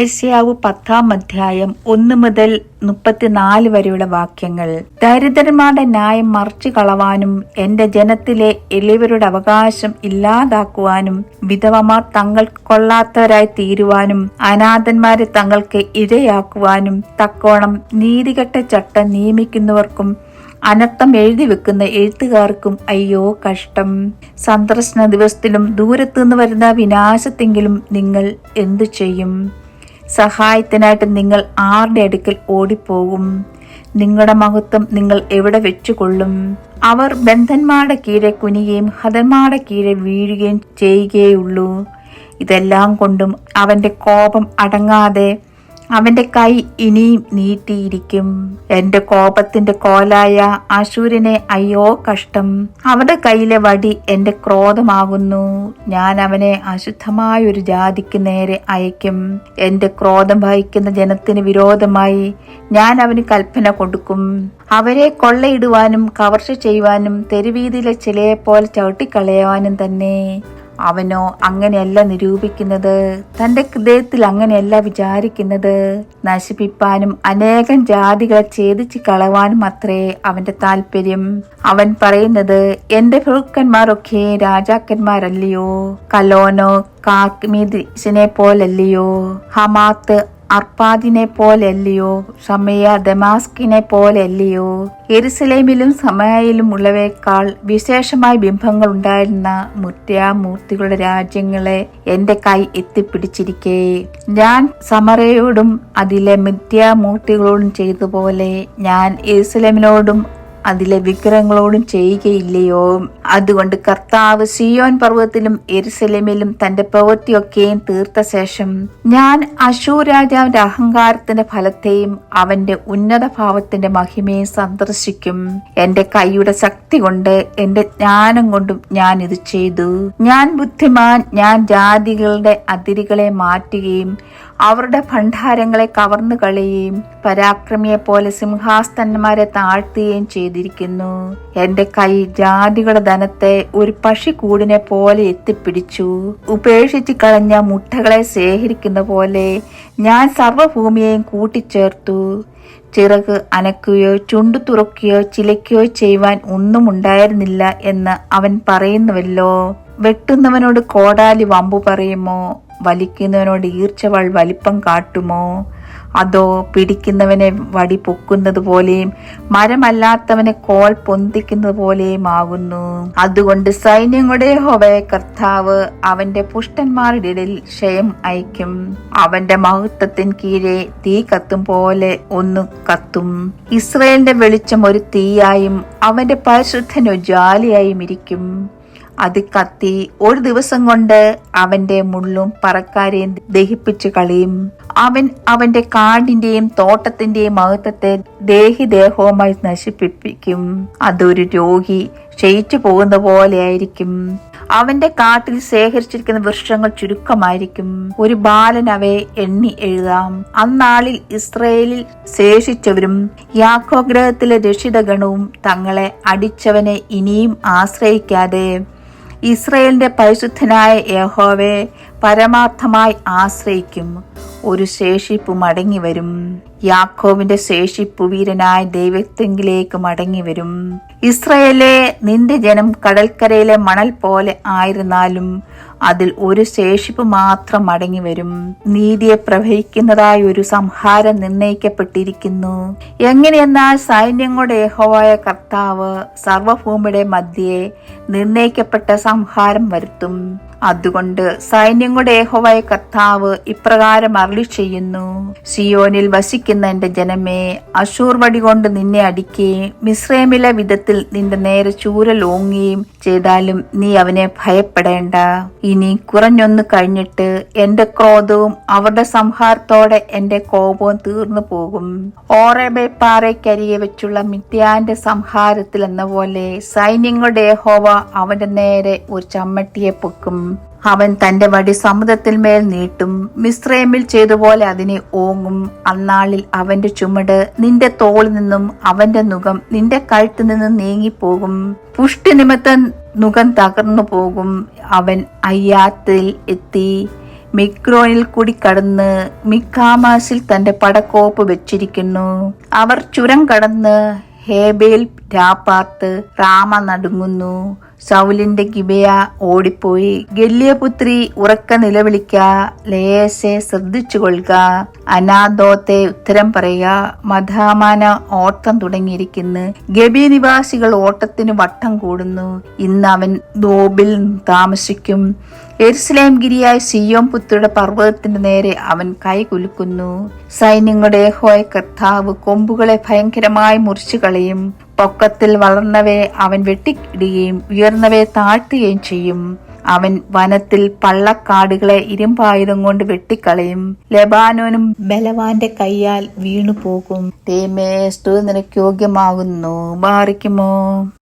യശ്യാവ് പത്താം അധ്യായം ഒന്ന് മുതൽ മുപ്പത്തിനാല് വരെയുള്ള വാക്യങ്ങൾ. ദരിദ്രന്മാരുടെ ന്യായം മറിച്ചു കളവാനും എന്റെ ജനത്തിലെ എളിയവരുടെ അവകാശം ഇല്ലാതാക്കുവാനും വിധവമാർ തങ്ങൾ കൊള്ളാത്തവരായി തീരുവാനും അനാഥന്മാരെ തങ്ങൾക്ക് ഇരയാക്കുവാനും തക്കോണം നീതികെട്ട ചട്ടം നിയമിക്കുന്നവർക്കും അനർത്ഥം എഴുതി വെക്കുന്ന എഴുത്തുകാർക്കും അയ്യോ കഷ്ടം. സന്ദർശന ദിവസത്തിലും ദൂരത്തുനിന്ന് വരുന്ന വിനാശത്തെങ്കിലും നിങ്ങൾ എന്തു ചെയ്യും? സഹായത്തിനായിട്ട് നിങ്ങൾ ആരുടെ അടുക്കൽ ഓടിപ്പോകും? നിങ്ങളുടെ മഹത്വം നിങ്ങൾ എവിടെ വെച്ചുകൊള്ളും? അവർ ബന്ധന്മാരുടെ കീഴെ കുനിയുകയും ഹതന്മാരുടെ കീഴെ വീഴുകയും ചെയ്യുകയുള്ളൂ ഇതെല്ലാം കൊണ്ടും അവന്റെ കോപം അടങ്ങാതെ അവന്റെ കൈ ഇനിയും നീട്ടിയിരിക്കും. എന്റെ കോപത്തിന്റെ കോലായ അശൂരനെ അയ്യോ കഷ്ടം. അവന്റെ കയ്യിലെ വടി എന്റെ ക്രോധമാകുന്നു. ഞാൻ അവനെ അശുദ്ധമായ ഒരു ജാതിക്ക് നേരെ അയക്കും എന്റെ ക്രോധം വഹിക്കുന്ന ജനത്തിന് വിരോധമായി ഞാൻ അവന് കൽപ്പന കൊടുക്കും. അവരെ കൊള്ളയിടുവാനും കവർച്ച ചെയ്യുവാനും തെരുവീതിയിലെ ചിലയെ പോലെ ചവിട്ടിക്കളയുവാനും തന്നെ. അവനോ അങ്ങനെയല്ല നിരൂപിക്കുന്നത്? തന്റെ ഹൃദയത്തിൽ അങ്ങനെയല്ല വിചാരിക്കുന്നത്? നശിപ്പിപ്പാനും അനേകം ജാതികളെ ഛേദിച്ച് കളവാനും അത്രേ അവന്റെ താല്പര്യം. അവൻ പറയുന്നത് എന്റെ ഭൃക്കന്മാരൊക്കെ രാജാക്കന്മാരല്ലയോ? കലോനോ കാക്മീദിനെ പോലല്ലയോ? ഹമാത്ത് അർപ്പാദിനെ പോലെയല്ലയോ ഷമയ ദമാസ്കിനെ പോലെയല്ലയോ എരുസലേമിലും സമയയിലും ഉള്ളവയേക്കാൾ വിശേഷമായ ബിംബങ്ങൾ ഉണ്ടായിരുന്ന മുത്യാമൂർത്തികളുടെ രാജ്യങ്ങളെ എന്റെ കൈ എത്തിപ്പിടിച്ചിരിക്കെ. ഞാൻ സമറയോടും അതിലെ മിഥ്യാമൂർത്തികളോടും ചെയ്തതുപോലെ ഞാൻ എരുസലേമിനോടും അതിലെ വിഗ്രഹങ്ങളോടും ചെയ്യുകയില്ലയോ? അതുകൊണ്ട് കർത്താവ് സിയോൻ പർവതത്തിലും എരുസലേമിലും തന്റെ പ്രവൃത്തിയൊക്കെയും തീർത്ത ശേഷം ഞാൻ അശൂർ രാജാവിന്റെ അഹങ്കാരത്തിന്റെ ഫലത്തെയും അവന്റെ ഉന്നത ഭാവത്തിന്റെ മഹിമയും സന്ദർശിക്കും. എന്റെ കൈയുടെ ശക്തി കൊണ്ട് എന്റെ ജ്ഞാനം കൊണ്ടും ഞാൻ ഇത് ചെയ്തു. ഞാൻ ബുദ്ധിമാൻ ഞാൻ ജാതികളുടെ അതിരുകളെ മാറ്റുകയും അവരുടെ ഭണ്ഡാരങ്ങളെ കവർന്നു കളയുകയും പരാക്രമിയെ പോലെ സിംഹാസനന്മാരെ താഴ്ത്തുകയും ചെയ്തിരിക്കുന്നു. എന്റെ കൈ ജാതികളുടെ ധനത്തെ ഒരു പശിക്കൂടിനെ പോലെ എത്തിപ്പിടിച്ചു. ഉപേക്ഷിച്ച് കളഞ്ഞ മുട്ടകളെ ശേഖരിക്കുന്ന പോലെ ഞാൻ സർവഭൂമിയെയും കൂട്ടിച്ചേർത്തു. ചിറക് അനക്കുകയോ ചുണ്ടു തുറക്കുകയോ ചിലയ്ക്കുകയോ ചെയ്യുവാൻ ഒന്നും ഉണ്ടായിരുന്നില്ല എന്ന് അവൻ പറയുന്നുവല്ലോ. വെട്ടുന്നവനോട് കോടാലി വമ്പു പറയുമോ? വലിക്കുന്നവനോട് ഈർച്ചവൾ വലിപ്പം കാട്ടുമോ? അതോ പിടിക്കുന്നവനെ വടി പൊക്കുന്നത് പോലെയും മരമല്ലാത്തവനെ കോൾ പൊന്തിക്കുന്നത് പോലെയും ആകുന്നു. അതുകൊണ്ട് സൈന്യങ്ങളുടെ ഹോവയ കർത്താവ് അവന്റെ പുഷ്ടന്മാരുടെ ഇടയിൽ ക്ഷയം അയക്കും അവന്റെ മഹത്വത്തിന് കീഴെ തീ കത്തും പോലെ ഒന്ന് കത്തും. ഇസ്രയേലിന്റെ വെളിച്ചം ഒരു തീയായും അവന്റെ പരിശുദ്ധൻ ജാലിയായും ഇരിക്കും. അത് കത്തി ഒരു ദിവസം കൊണ്ട് അവന്റെ മുള്ളും പറക്കാരെയും ദഹിപ്പിച്ചു കളയും. അവൻ അവന്റെ കാടിന്റെയും തോട്ടത്തിന്റെയും മഹത്വത്തെ ദേഹി ദേഹിദേഹവുമായി നശിപ്പിപ്പിക്കും. അതൊരു രോഗി ക്ഷയിച്ചു പോകുന്ന പോലെയായിരിക്കും. അവന്റെ കാട്ടിൽ ശേഖരിച്ചിരിക്കുന്ന വൃക്ഷങ്ങൾ ചുരുക്കമായിരിക്കും. ഒരു ബാലൻ അവയെ എണ്ണി എഴുതാം. അന്നാളിൽ ഇസ്രയേലിൽ ശേഷിച്ചവരും യാക്കോഗ്രഹത്തിലെ രക്ഷിതഗണവും തങ്ങളെ അടിച്ചവനെ ഇനിയും ആശ്രയിക്കാതെ. ഇസ്രയേലിന്റെ പരിശുദ്ധനായ യഹോവെ പരമാർത്ഥമായി ആശ്രയിക്കും. ഒരു ശേഷിപ്പ് മടങ്ങി വരും. യാക്കോവിന്റെ ശേഷിപ്പ് വീരനായ ദൈവത്തെങ്കിലേക്ക് മടങ്ങി വരും. ഇസ്രയേലെ നിന്റെ ജനം കടൽക്കരയിലെ മണൽ പോലെ ആയിരുന്നാലും അതിൽ ഒരു ശേഷിപ്പ് മാത്രം മടങ്ങി വരും. നീതിയെ പ്രവഹിക്കുന്നതായ ഒരു സംഹാരം നിർണയിക്കപ്പെട്ടിരിക്കുന്നു എങ്ങനെയെന്നാൽ സൈന്യങ്ങളുടെ യഹോവായ കർത്താവ് സർവഭൂമിയുടെ മധ്യേ നിർണയിക്കപ്പെട്ട സംഹാരം വരുത്തും. അതുകൊണ്ട് സൈന്യങ്ങളുടെ ഏഹോവായ കർത്താവ് ഇപ്രകാരം അരളി ചെയ്യുന്നു. സിയോനിൽ വസിക്കുന്ന എന്റെ ജനമേ അശൂർ വടി കൊണ്ട് നിന്നെ അടിക്കുകയും മിശ്രമിലെ വിധത്തിൽ നിന്റെ നേരെ ചൂര ലോങ്ങുകയും ചെയ്താലും നീ അവനെ ഭയപ്പെടേണ്ട. ഇനി കുറഞ്ഞൊന്ന് കഴിഞ്ഞിട്ട് എന്റെ ക്രോധവും അവരുടെ സംഹാരത്തോടെ എന്റെ കോപവും തീർന്നു പോകും. ഓറേബെ പാറയ്ക്കരികെ വെച്ചുള്ള മിത്യാന്റെ സംഹാരത്തിൽ എന്ന പോലെ സൈന്യങ്ങളുടെ യഹോവ അവന്റെ നേരെ ഒരു ചമ്മട്ടിയെ പൊക്കും. അവൻ തന്റെ വടി സമുദ്രത്തിൽ മേൽ നീട്ടും. മിശ്രേമിൽ ചെയ്തുപോലെ അതിനെ ഓങ്ങും. അന്നാളിൽ അവന്റെ ചുമട് നിന്റെ തോളിൽ നിന്നും അവന്റെ മുഖം നിന്റെ കഴുത്തിൽ നിന്നും നീങ്ങിപ്പോകും. പുഷ്ടി നിമിത്തം മുഖം തകർന്നു പോകും. അവൻ അയ്യാത്തിൽ എത്തി. മിക്രോനിൽ കൂടി കടന്ന് മിക്കാമാസിൽ തന്റെ പടക്കോപ്പ് വെച്ചിരിക്കുന്നു. അവർ ചുരം കടന്ന് ഹേബേൽ രാപ്പാർത്ത് റാമ നടുങ്ങുന്നു. സൗലിന്റെ കിബയ ഓടിപ്പോയി. ഗല്യപുത്രി ഉറക്ക നിലവിളിക്ക ലേയസെ ശ്രദ്ധിച്ചു കൊള്ളുക അനാദോത്തെ ഉത്തരം പറയുക. മധാമാന ഓട്ടം തുടങ്ങിയിരിക്കുന്നു. ഗബി നിവാസികൾ ഓട്ടത്തിന് വട്ടം കൂടുന്നു. ഇന്ന് അവൻ ദോബിൽ താമസിക്കും. എരുസലേം ഗിരിയായ സിയോം പുത്രിയുടെ പർവതത്തിന്റെ നേരെ അവൻ കൈകുലുക്കുന്നു സൈന്യങ്ങളുടെ ഹോയ കർത്താവ് കൊമ്പുകളെ ഭയങ്കരമായി മുറിച്ചു കളയും പൊക്കത്തിൽ വളർന്നവയെ അവൻ വെട്ടിയിടുകയും ഉയർന്നവയെ താഴ്ത്തുകയും ചെയ്യും. അവൻ വനത്തിൽ പള്ളക്കാടുകളെ ഇരുമ്പായുധം കൊണ്ട് വെട്ടിക്കളയും. ലബാനോനും ബലവാന്റെ കൈയാൽ വീണു പോകും തേമേ സ്തു നിനക്ക് യോഗ്യമാകുന്നു. മാറിക്കുമോ?